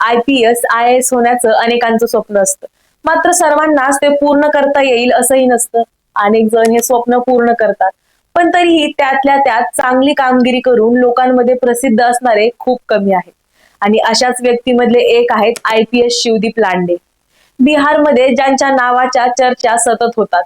I P S I S होण्याचं अनेकांचं स्वप्न असतं. मात्र सर्वांनाच ते पूर्ण करता येईल असंही नसतं. अनेक जण हे स्वप्न पूर्ण करतात. पण तरीही त्यातल्या त्यात चांगली कामगिरी करून लोकांमध्ये प्रसिद्ध असणारे खूप कमी आहेत. आणि अशाच व्यक्तीमधले एक आहेत I P S Shivdeep Lande. बिहारमध्ये ज्यांच्या नावाच्या चर्चा सतत होतात.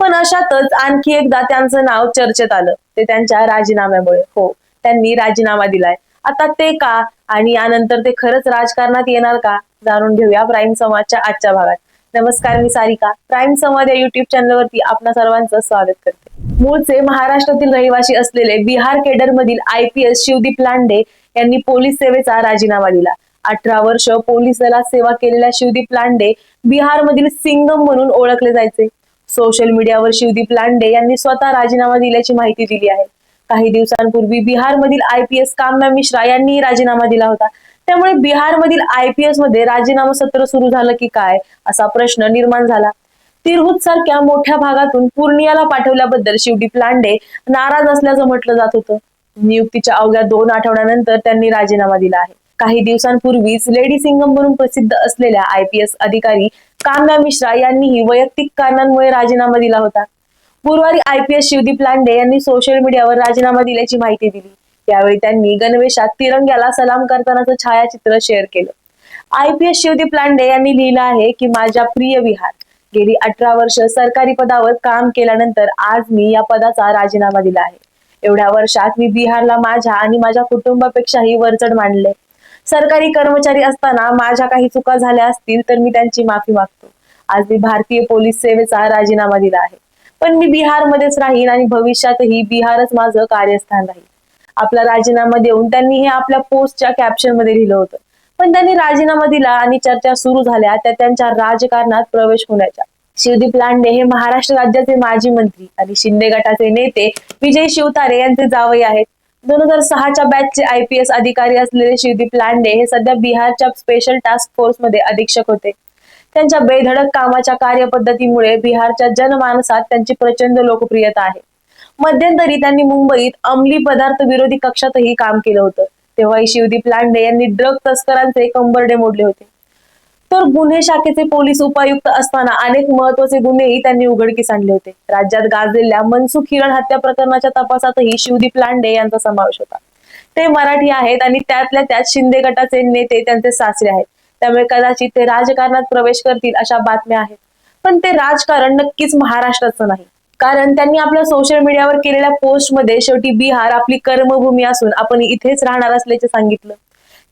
पण अशातच आणखी एकदा त्यांचं नाव चर्चेत आलं. ते त्यांच्या राजीनाम्यामुळे. हो त्यांनी राजीनामा दिलाय. आता ते का? आणि यानंतर ते खरंच राजकारणात येणार का? जाणून घेऊया प्राईम समाजच्या आजच्या भागात. नमस्कार मी सारिका. प्राईम संवाद या युट्यूब चॅनलवरती आपणा सर्वांचं स्वागत करते. मूळचे महाराष्ट्रातील रहिवासी असलेले बिहार केडर मधील I P S Shivdeep Lande यांनी पोलीस सेवेचा राजीनामा दिला. अठरा वर्ष पोलीस दलात सेवा केलेल्या शिवदीप लांडे बिहारमधील सिंगम म्हणून ओळखले जायचे. सोशल मीडियावर शिवदीप लांडे यांनी स्वतः राजीनामा दिल्याची माहिती दिली आहे. काही दिवसांपूर्वी बिहारमधील I P S Kamya Mishra यांनी राजीनामा दिला होता. त्यामुळे बिहारमधील आय पी एसमध्ये राजीनामा सत्र सुरू झालं की काय असा प्रश्न निर्माण झाला. तिरहुत सारख्या मोठ्या भागातून पूर्णियाला पाठवल्याबद्दल शिवडी प्लांडे नाराज असल्याचं म्हटलं जात होतं. नियुक्तीच्या अवघ्या दोन आठवड्यानंतर त्यांनी राजीनामा दिला आहे. काही दिवसांपूर्वीच लेडी सिंगम म्हणून प्रसिद्ध असलेल्या आय पी एस अधिकारी काम्या मिश्रा यांनीही वैयक्तिक कारणांमुळे राजीनामा दिला होता. गुरुवारी I P S Shivdeep Lande यांनी सोशल मीडियावर राजीनामा दिल्याची माहिती दिली. त्यावेळी त्यांनी गणवेशात तिरंग्याला सलाम करतानाचं छायाचित्र शेअर केलं. I P S Shivdeep Lande यांनी लिहिलं आहे की माझ्या प्रिय विहार गेली अठरा वर्ष सरकारी पदावर काम केल्यानंतर आज मी या पदाचा राजीनामा दिला आहे. एवढ्या वर्षात मी बिहारला माझ्या आणि माझ्या कुटुंबापेक्षाही वरचढ मांडले. सरकारी कर्मचारी असताना माझ्या काही चुका झाल्या असतील तर मी त्यांची माफी मागतो. आज मी भारतीय पोलीस सेवेचा राजीनामा दिला आहे. पण मी बिहारमध्येच राहीन आणि भविष्यातही बिहारच माझं कार्यस्थान राहील. आपला राजीनामा देऊन त्यांनी हे आपल्या पोस्टच्या कॅप्शनमध्ये लिहिलं होतं. पण त्यांनी राजीनामा दिला आणि चर्चा सुरू झाल्या त्या त्यांच्या राजकारणात प्रवेश होण्याच्या. शिवदीप लांडे हे महाराष्ट्र राज्याचे माजी मंत्री आणि शिंदे गटाचे नेते विजय शिवतारे यांचे जावई आहेत. दोन हजार सहाच्या बॅचचे आय पी एस अधिकारी असलेले शिवदीप लांडे हे सध्या बिहारच्या स्पेशल टास्क फोर्समध्ये अधीक्षक होते. त्यांच्या बेधडक कामाच्या कार्यपद्धतीमुळे बिहारच्या जनमानसात त्यांची प्रचंड लोकप्रियता आहे. मध्यंतरी त्यांनी मुंबईत अंमली पदार्थ विरोधी कक्षातही काम केलं होतं. तेव्हाही शिवदीप लांडे यांनी ड्रग तस्करांचे कंबरडे मोडले होते. तर गुन्हे शाखेचे पोलीस उपायुक्त असताना अनेक महत्त्वाचे गुन्हेही त्यांनी उघडकीस आणले होते. राज्यात गाजलेल्या मनसुख हिरण हत्या प्रकरणाच्या तपासातही शिवदीप लांडे यांचा समावेश होता. ते मराठी आहेत आणि त्यातल्या त्यात शिंदे गटाचे नेते त्यांचे सासरे आहेत. त्यामुळे कदाचित ते राजकारणात प्रवेश करतील अशा बातम्या आहेत. पण ते राजकारण नक्कीच महाराष्ट्राचं नाही. कारण त्यांनी आपल्या सोशल मीडियावर केलेल्या पोस्टमध्ये शेवटी बिहार आपली कर्मभूमी असून आपण इथेच राहणार असल्याचे सांगितलं.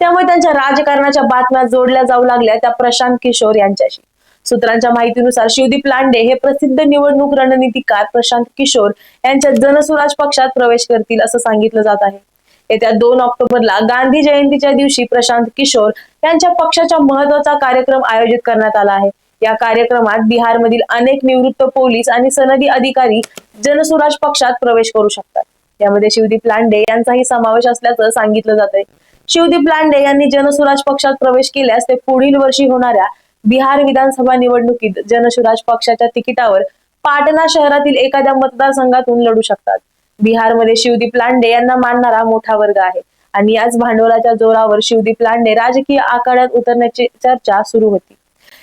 त्यामुळे त्यांच्या राजकारणाच्या बातम्या जोडल्या जाऊ लागल्या त्या प्रशांत किशोर यांच्याशी. सूत्रांच्या माहितीनुसार शिवदीप लांडे हे प्रसिद्ध निवडणूक रणनीतिकार प्रशांत किशोर यांच्या जनसुराज पक्षात प्रवेश करतील असं सांगितलं जात आहे. येत्या दोन ऑक्टोबरला गांधी जयंतीच्या दिवशी प्रशांत किशोर यांच्या पक्षाच्या महत्त्वाचा कार्यक्रम आयोजित करण्यात आला आहे. या कार्यक्रमात बिहारमधील अनेक निवृत्त पोलीस आणि सनदी अधिकारी जनसुराज पक्षात प्रवेश करू शकतात. यामध्ये शिवदीप लांडे यांचाही समावेश असल्याचं सांगितलं जात आहे शिवदीप लांडे यांनी जनसुराज पक्षात प्रवेश केल्यास ते पुढील वर्षी होणाऱ्या बिहार विधानसभा निवडणुकीत जनसुराज पक्षाच्या तिकिटावर पाटणा शहरातील एखाद्या मतदारसंघातून लढू शकतात. बिहारमध्ये शिवदीप लांडे यांना मानणारा मोठा वर्ग आहे. आणि याच भांडवलाच्या जोरावर शिवदीप लांडे राजकीय आखाड्यात उतरण्याची चर्चा सुरू होती.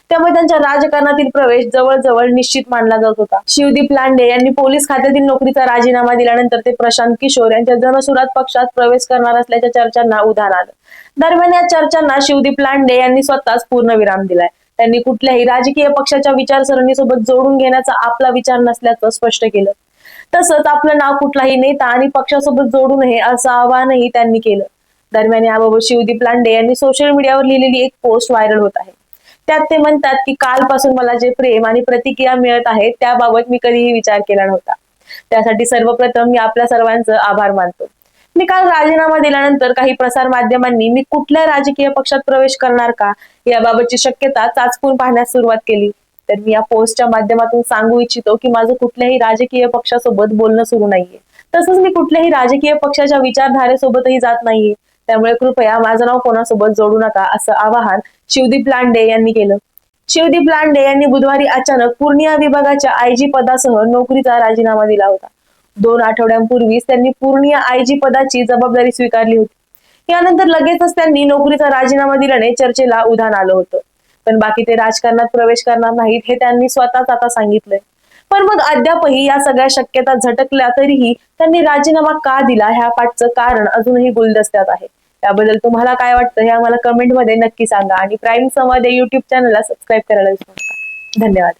त्यामुळे त्यांच्या राजकारणातील प्रवेश जवळजवळ निश्चित मानला जात होता. शिवदीप लांडे यांनी पोलीस खात्यातील नोकरीचा राजीनामा दिल्यानंतर ते प्रशांत किशोर यांच्या जनसुरात पक्षात प्रवेश करणार असल्याच्या चर्चांना उधाण आलं. दरम्यान या चर्चांना शिवदीप लांडे यांनी स्वतःच पूर्णविराम दिलाय. त्यांनी कुठल्याही राजकीय पक्षाच्या विचारसरणीसोबत जोडून घेण्याचा आपला विचार नसल्याचं स्पष्ट केलं. तसंच आपलं नाव कुठलाही नेता आणि पक्षासोबत जोडू नये असं आवाहनही त्यांनी केलं. दरम्यान याबाबत शिवदीप लांडे यांनी सोशल मीडियावर लिहिलेली एक पोस्ट व्हायरल होत आहे. त्यात ते म्हणतात की कालपासून मला जे प्रेम आणि प्रतिक्रिया मिळत आहे त्याबाबत मी कधीही विचार केला नव्हता. त्यासाठी सर्वप्रथम मी आपल्या सर्वांचं आभार मानतो. मी काल राजीनामा दिल्यानंतर काही प्रसार माध्यमांनी मी कुठल्या राजकीय पक्षात प्रवेश करणार का? याबाबतची शक्यता चाचपून पाहण्यास सुरुवात केली. तर मी या पोस्टच्या माध्यमातून सांगू इच्छितो की माझं कुठल्याही राजकीय पक्षासोबत बोलणं सुरू नाहीये. तसंच मी कुठल्याही राजकीय पक्षाच्या विचारधारेसोबतही जात नाहीये. त्यामुळे कृपया माझं नाव कोणासोबत जोडू नका असं आवाहन शिवदीप लांडे यांनी केलं. शिवदीप लांडे यांनी बुधवारी अचानक पूर्णिया विभागाच्या आयजी पदासह नोकरीचा राजीनामा दिला होता. दोन आठवड्यांपूर्वीच त्यांनी पूर्णिया आयजी पदाची जबाबदारी स्वीकारली होती. यानंतर लगेचच त्यांनी नोकरीचा राजीनामा दिल्याने चर्चेला उधाण आलं होतं. पण बाकी ते राजकारणात प्रवेश करणार नाहीत हे त्यांनी स्वतःच आता सांगितलंय. पण मग अद्यापही या सगळ्या शक्यता झटकल्या तरीही त्यांनी राजीनामा का दिला ह्या पाठचं कारण अजूनही गुलदस्त्यात आहे. त्याबद्दल तुम्हाला काय वाटतं हे आम्हाला कमेंटमध्ये नक्की सांगा आणि प्राईम संवाद या युट्यूब चॅनलला सबस्क्राईब करायला विसरू नका. धन्यवाद.